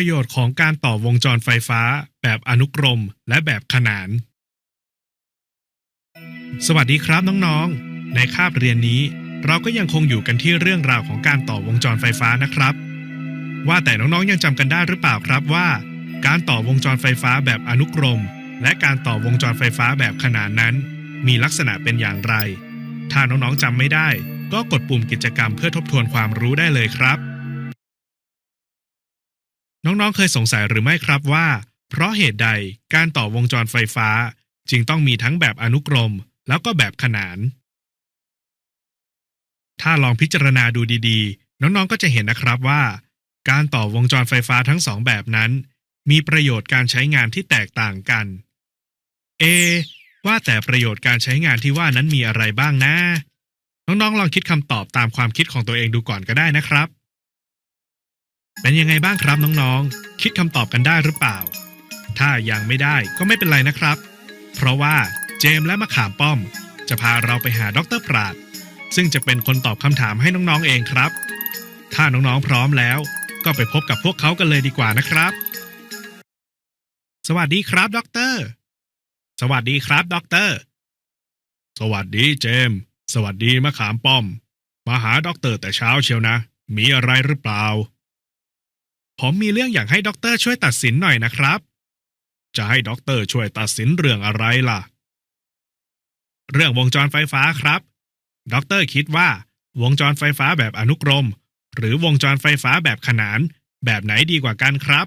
ประโยชน์ของการต่อวงจรไฟฟ้า แบบอนุกรม และแบบขนาน สวัสดีครับน้องๆ ในคาบเรียนนี้ เราก็ยังคงอยู่กันที่เรื่องราวของการต่อวงจรไฟฟ้านะครับ ว่าแต่น้องๆยังจำกันได้หรือเปล่าครับว่า การต่อวงจรไฟฟ้าแบบอนุกรม และการต่อวงจรไฟฟ้าแบบขนานนั้น มีลักษณะเป็นอย่างไร ถ้าน้องๆจำไม่ได้ ก็กดปุ่มกิจกรรมเพื่อทบทวนความรู้ได้เลยครับ น้องๆ เคยสงสัยหรือไม่ครับว่า เพราะเหตุใดการต่อวงจรไฟฟ้า จึงต้องมีทั้งแบบอนุกรม แล้วก็แบบขนาน ถ้าลองพิจารณาดูดีๆ น้องๆ ก็จะเห็นนะครับว่า การต่อวงจรไฟฟ้าทั้งสองแบบนั้น มีประโยชน์การใช้งานที่แตกต่างกัน เอ ว่าแต่ประโยชน์การใช้งานที่ว่านั้นมีอะไรบ้างนะ น้องๆ ลองคิดคำตอบตามความคิดของตัวเองดูก่อนก็ได้นะครับ เป็นยังไงบ้างครับน้องๆ คิดคำตอบกันได้หรือเปล่า ถ้ายังไม่ได้ก็ไม่เป็นไรนะครับ เพราะว่าเจมและมะขามป้อม จะพาเราไปหาดรปราด ซึ่งจะเป็นคนตอบคำถามให้น้องๆเองครับ ถ้าน้องๆพร้อมแล้ว ก็ไปพบกับพวกเขากันเลยดีกว่านะครับ สวัสดีครับด็อกเตอร์สวัสดีครับด็อกเตอร์สวัสดีเจม สวัสดีมะขามป้อม มาหาด็อกเตอร์แต่เช้าเชียวนะ มีอะไรหรือเปล่า ผมมีเรื่องอยากให้ด็อกเตอร์ช่วยตัดสินหน่อยนะครับ จะให้ด็อกเตอร์ช่วยตัดสินเรื่องอะไรล่ะ เรื่องวงจรไฟฟ้าครับด็อกเตอร์คิดว่า วงจรไฟฟ้าแบบอนุกรม หรือวงจรไฟฟ้าแบบขนาน แบบไหนดีกว่ากันครับ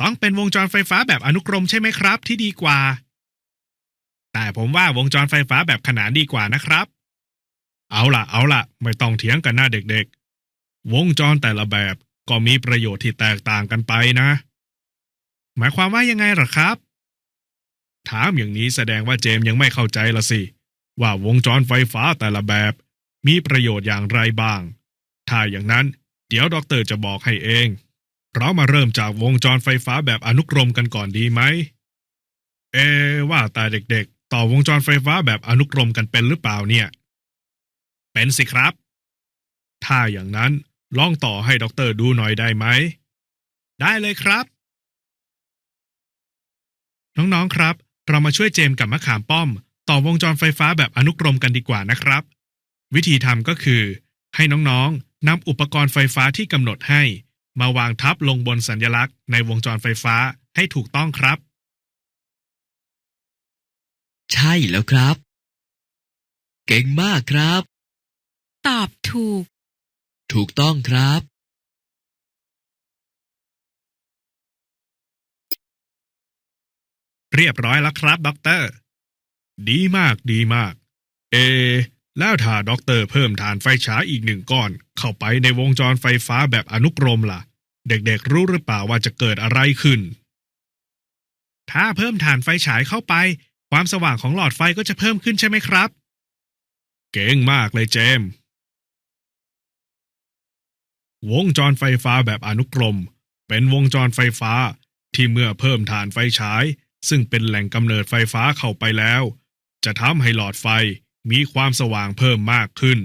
ต้องเป็นวงจรไฟฟ้าแบบอนุกรมใช่ไหมครับ ที่ดีกว่า แต่ผมว่าวงจรไฟฟ้าแบบขนานดีกว่านะครับ เอาล่ะ เอาล่ะ ไม่ต้องเถียงกันหน้าเด็กๆ วงจรแต่ละแบบก็มีประโยชน์ที่แตกต่างกันไปนะ หมายความว่ายังไงหรอครับ ถามอย่างนี้แสดงว่าเจมส์ยังไม่เข้าใจละสิ ว่าวงจรไฟฟ้าแต่ละแบบ มีประโยชน์อย่างไรบ้าง ถ้าอย่างนั้น เดี๋ยวด็อกเตอร์จะบอกให้เอง เรามาเริ่มจากวงจรไฟฟ้าแบบอนุกรมกันก่อนดีไหม เอ ว่าแต่เด็กๆ ต่อวงจรไฟฟ้าแบบอนุกรมกันเป็นหรือเปล่าเนี่ย เป็นสิครับ ถ้าอย่างนั้น ลองต่อให้ด็อกเตอร์ดูหน่อยได้ไหม ได้เลยครับ น้องๆครับ เรามาช่วยเจมส์กับมะขามป้อม ต่อวงจรไฟฟ้าแบบอนุกรมกันดีกว่านะครับ วิธีทำก็คือ ให้น้องๆนำอุปกรณ์ไฟฟ้าที่กำหนดให้ มาวางทับลงบนสัญลักษณ์ในวงจรไฟฟ้าให้ถูกต้องครับ ใช่แล้วครับ เก่งมากครับ ตอบถูก ถูกต้องครับ เรียบร้อยแล้วครับด็อกเตอร์ ดีมากดีมาก เอ แล้วถ้าด็อกเตอร์เพิ่มฐานไฟฉายอีกหนึ่งก้อน เข้าไปในวงจรไฟฟ้าแบบอนุกรมล่ะ เด็กๆรู้หรือเปล่าว่าจะเกิดอะไรขึ้น ถ้าเพิ่มฐานไฟฉายเข้าไป ความสว่างของหลอดไฟก็จะเพิ่มขึ้นใช่ไหมครับ เก่งมากเลยเจมส์ วงจรไฟฟ้าแบบอนุกรม เป็นวงจรไฟฟ้าที่เมื่อเพิ่มฐานไฟฉาย ซึ่งเป็นแหล่งกำเนิดไฟฟ้าเข้าไปแล้ว จะทำให้หลอดไฟมีความสว่างเพิ่มมากขึ้น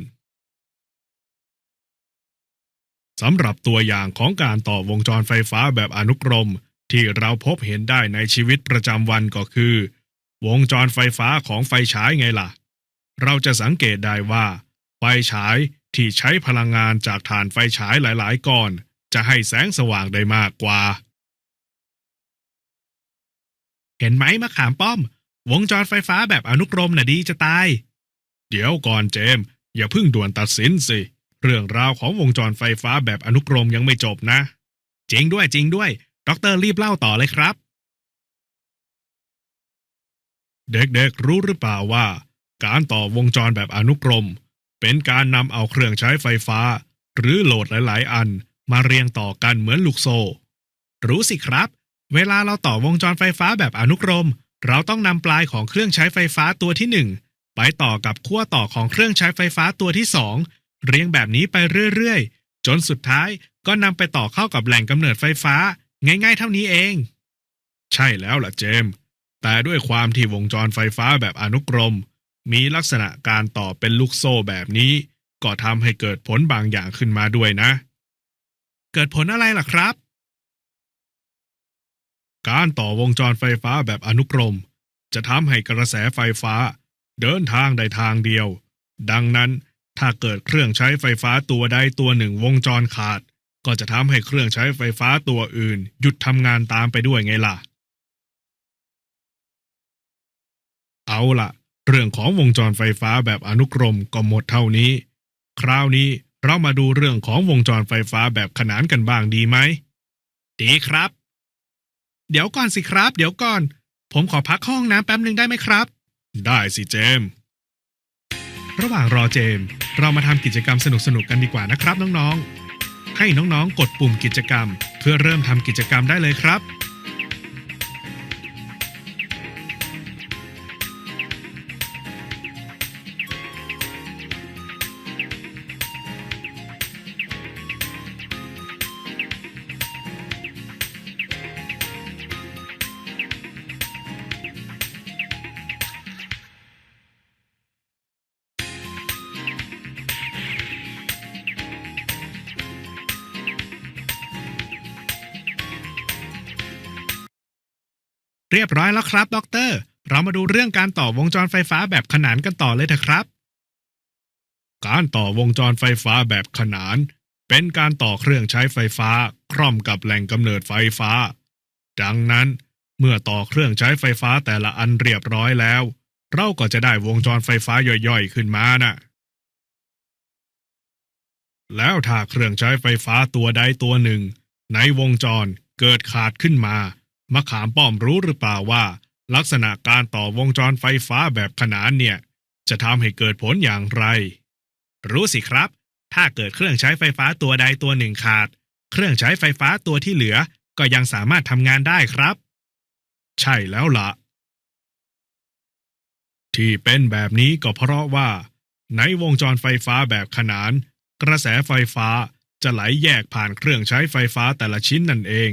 สำหรับตัวอย่างของการต่อวงจรไฟฟ้าแบบอนุกรม ที่เราพบเห็นได้ในชีวิตประจำวันก็คือ วงจรไฟฟ้าของไฟฉายไงล่ะ เราจะสังเกตได้ว่า ไฟฉาย ที่ใช้พลังงานจากฐานไฟฉายหลายๆก้อน จะให้แสงสว่างได้มากกว่า เห็นไหมมะขามป้อม วงจรไฟฟ้าแบบอนุกรมน่ะดีจะตาย เดี๋ยวก่อนเจมส์อย่าเพิ่งด่วนตัดสินสิ เรื่องราวของวงจรไฟฟ้าแบบอนุกรมยังไม่จบนะ จริงด้วยจริงด้วย ดรรีบเล่าต่อเลยครับ เด็กๆรู้หรือเปล่าว่า การต่อวงจรแบบอนุกรม เป็นการนำเอาเครื่องใช้ไฟฟ้า หรือโหลดหลาย ๆ อันมาเรียงต่อกันเหมือนลูกโซ่ รู้สิครับ เวลาเราต่อวงจรไฟฟ้าแบบอนุกรม เราต้องนำปลายของเครื่องใช้ไฟฟ้าตัวที่หนึ่งไปต่อกับขั้วต่อของเครื่องใช้ไฟฟ้าตัวที่สองเรียงแบบนี้ไปเรื่อย ๆ จนสุดท้ายก็นำไปต่อเข้ากับแหล่งกำเนิดไฟฟ้า ง่าย ๆ เท่านี้เอง ใช่แล้วล่ะเจมส์แต่ด้วยความที่วงจรไฟฟ้าแบบอนุกรม มีลักษณะการต่อเป็นลูกโซ่แบบนี้ ก็ทำให้เกิดผลบางอย่างขึ้นมาด้วยนะ เกิดผลอะไรล่ะครับ การต่อวงจรไฟฟ้าแบบอนุกรม จะทำให้กระแสไฟฟ้า เดินทางได้ทางเดียว ดังนั้นถ้าเกิดเครื่องใช้ไฟฟ้าตัวใดตัวหนึ่งวงจรขาด ก็จะทำให้เครื่องใช้ไฟฟ้าตัวอื่น หยุดทำงานตามไปด้วยไงล่ะ เอาล่ะ เรื่องของวงจรไฟฟ้าแบบอนุกรมก็หมดเท่านี้ คราวนี้เรามาดูเรื่องของวงจรไฟฟ้าแบบขนานกันบ้างดีไหม ดีครับ เดี๋ยวก่อนสิครับ เดี๋ยวก่อน ผมขอพักห้องน้ำแป๊บหนึ่งได้ไหมครับ ได้สิเจมส์ระหว่างรอเจมส์เรามาทำกิจกรรมสนุกๆกันดีกว่านะครับน้องๆ ให้น้องๆ กดปุ่มกิจกรรม เพื่อเริ่มทำกิจกรรมได้เลยครับ รียบร้อยแล้วครับด็อกเตอร์เรามาดูเรื่องการต่อวงจรไฟฟ้าแบบขนานกันต่อเลยเถอะครับ การต่อวงจรไฟฟ้าแบบขนาน เป็นการต่อเครื่องใช้ไฟฟ้าคร่อมกับแหล่งกำเนิดไฟฟ้า ดังนั้น เมื่อต่อเครื่องใช้ไฟฟ้าแต่ละอันเรียบร้อยแล้ว เราก็จะได้วงจรไฟฟ้าย่อยๆ ขึ้นมาน่ะแล้วถ้าเครื่องใช้ไฟฟ้าตัวใดตัวหนึ่ง ในวงจรเกิดขาดขึ้นมา มะขามป้อมรู้หรือเปล่าว่า ลักษณะการต่อวงจรไฟฟ้าแบบขนานเนี่ย จะทำให้เกิดผลอย่างไร รู้สิครับ ถ้าเกิดเครื่องใช้ไฟฟ้าตัวใดตัวหนึ่งขาด เครื่องใช้ไฟฟ้าตัวที่เหลือก็ยังสามารถทำงานได้ครับ ใช่แล้วละ่ะ ที่เป็นแบบนี้ก็เพราะว่า ในวงจรไฟฟ้าแบบขนาน กระแสไฟฟ้าจะไหลแยกผ่านเครื่องใช้ไฟฟ้าแต่ละชิ้นนั่นเอง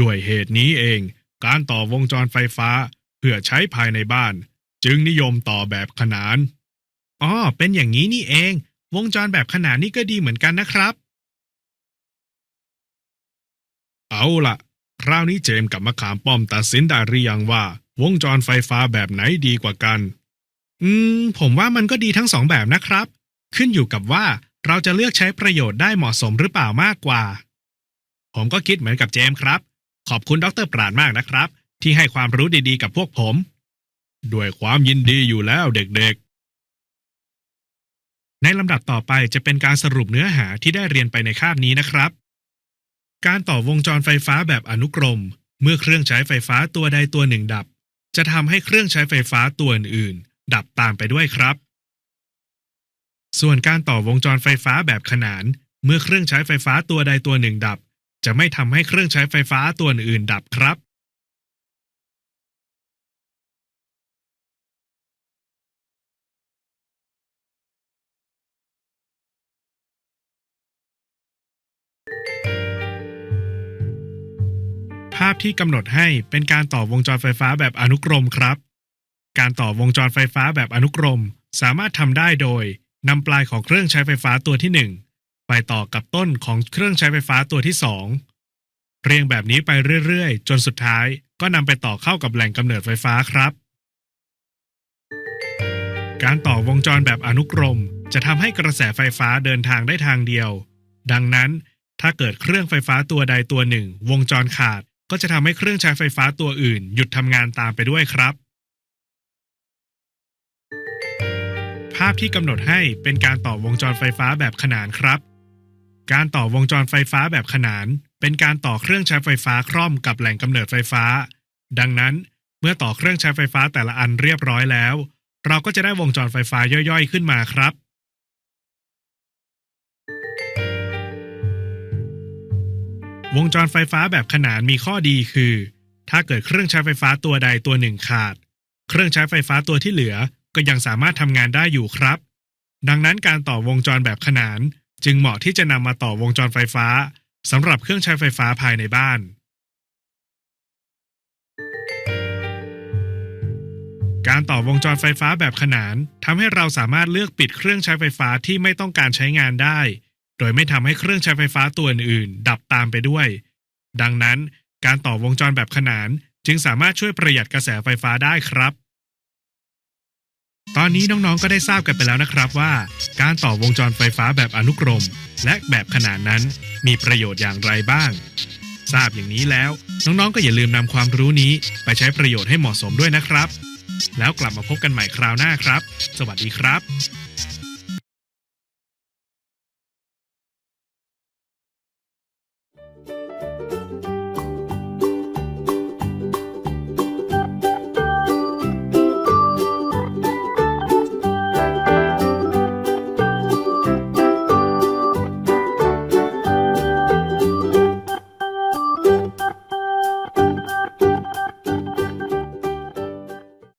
ด้วยเหตุนี้เอง การต่อวงจรไฟฟ้า เพื่อใช้ภายในบ้าน จึงนิยมต่อแบบขนานอ๋อเป็นอย่างนี้นี่เอง วงจรแบบขนานนี่ก็ดีเหมือนกันนะครับ เอาล่ะ คราวนี้เจมส์กับมะขามป้อมตัดสินได้หรือยังว่า วงจรไฟฟ้าแบบไหนดีกว่ากัน อืม ผมว่ามันก็ดีทั้งสองแบบนะครับ ขึ้นอยู่กับว่าเราจะเลือกใช้ประโยชน์ได้เหมาะสมหรือเปล่ามากกว่า ผมก็คิดเหมือนกับเจมส์ครับ ขอบคุณดรปราดมากนะครับ ที่ให้ความรู้ดีๆกับพวกผม ด้วยความยินดีอยู่แล้วเด็กๆ ในลำดับต่อไปจะเป็นการสรุปเนื้อหาที่ได้เรียนไปในคาบนี้นะครับ การต่อวงจรไฟฟ้าแบบอนุกรม เมื่อเครื่องใช้ไฟฟ้าตัวใดตัวหนึ่งดับ จะทำให้เครื่องใช้ไฟฟ้าตัวอื่นๆ ดับตามไปด้วยครับ ส่วนการต่อวงจรไฟฟ้าแบบขนาน เมื่อเครื่องใช้ไฟฟ้าตัวใดตัวหนึ่งดับ จะไม่ทำให้เครื่องใช้ไฟฟ้าตัวอื่นดับครับ ภาพที่กำหนดให้เป็นการต่อวงจรไฟฟ้าแบบอนุกรมครับ การต่อวงจรไฟฟ้าแบบอนุกรม สามารถทำได้โดยนำปลายของเครื่องใช้ไฟฟ้าตัวที่ 1 ไปต่อกับต้นของเครื่องใช้ไฟฟ้าตัวที่ 2 เรียงแบบนี้ไปเรื่อยๆ จนสุดท้ายก็นำไปต่อเข้ากับแหล่งกำเนิดไฟฟ้าครับ การต่อวงจรแบบอนุกรม จะทำให้กระแสไฟฟ้าเดินทางได้ทางเดียว ดังนั้น ถ้าเกิดเครื่องไฟฟ้าตัวใดตัวหนึ่ง วงจรขาดก็จะทำให้เครื่องใช้ไฟฟ้าตัวอื่น หยุดทำงานตามไปด้วยครับ ภาพที่กำหนดให้เป็นการต่อวงจรไฟฟ้าแบบขนานครับ การต่อวงจรไฟฟ้าแบบขนาน เป็นการต่อเครื่องใช้ไฟฟ้าคร่อมกับแหล่งกำเนิดไฟฟ้า ดังนั้น เมื่อต่อเครื่องใช้ไฟฟ้าแต่ละอันเรียบร้อยแล้ว เราก็จะได้วงจรไฟฟ้าย่อยๆ ขึ้นมาครับ วงจรไฟฟ้าแบบขนานมีข้อดีคือ ถ้าเกิดเครื่องใช้ไฟฟ้าตัวใดตัวหนึ่งขาด เครื่องใช้ไฟฟ้าตัวที่เหลือก็ยังสามารถทำงานได้อยู่ครับ ดังนั้นการต่อวงจรแบบขนาน จึงเหมาะที่จะนำมาต่อวงจรไฟฟ้าสำหรับเครื่องใช้ไฟฟ้าภายในบ้าน การต่อวงจรไฟฟ้าแบบขนานทำให้เราสามารถเลือกปิดเครื่องใช้ไฟฟ้าที่ไม่ต้องการใช้งานได้ โดยไม่ทำให้เครื่องใช้ไฟฟ้าตัวอื่นๆดับตามไปด้วย ดังนั้น การต่อวงจรแบบขนานจึงสามารถช่วยประหยัดกระแสไฟฟ้าได้ครับ ตอนนี้น้องๆ ก็ได้ทราบกันไปแล้วนะครับว่า การต่อวงจรไฟฟ้าแบบอนุกรม และแบบขนานนั้นมีประโยชน์อย่างไรบ้าง ทราบอย่างนี้แล้ว น้องๆ ก็อย่าลืมนำความรู้นี้ไปใช้ประโยชน์ให้เหมาะสมด้วยนะครับ แล้วกลับมาพบกันใหม่คราวหน้าครับ สวัสดีครับ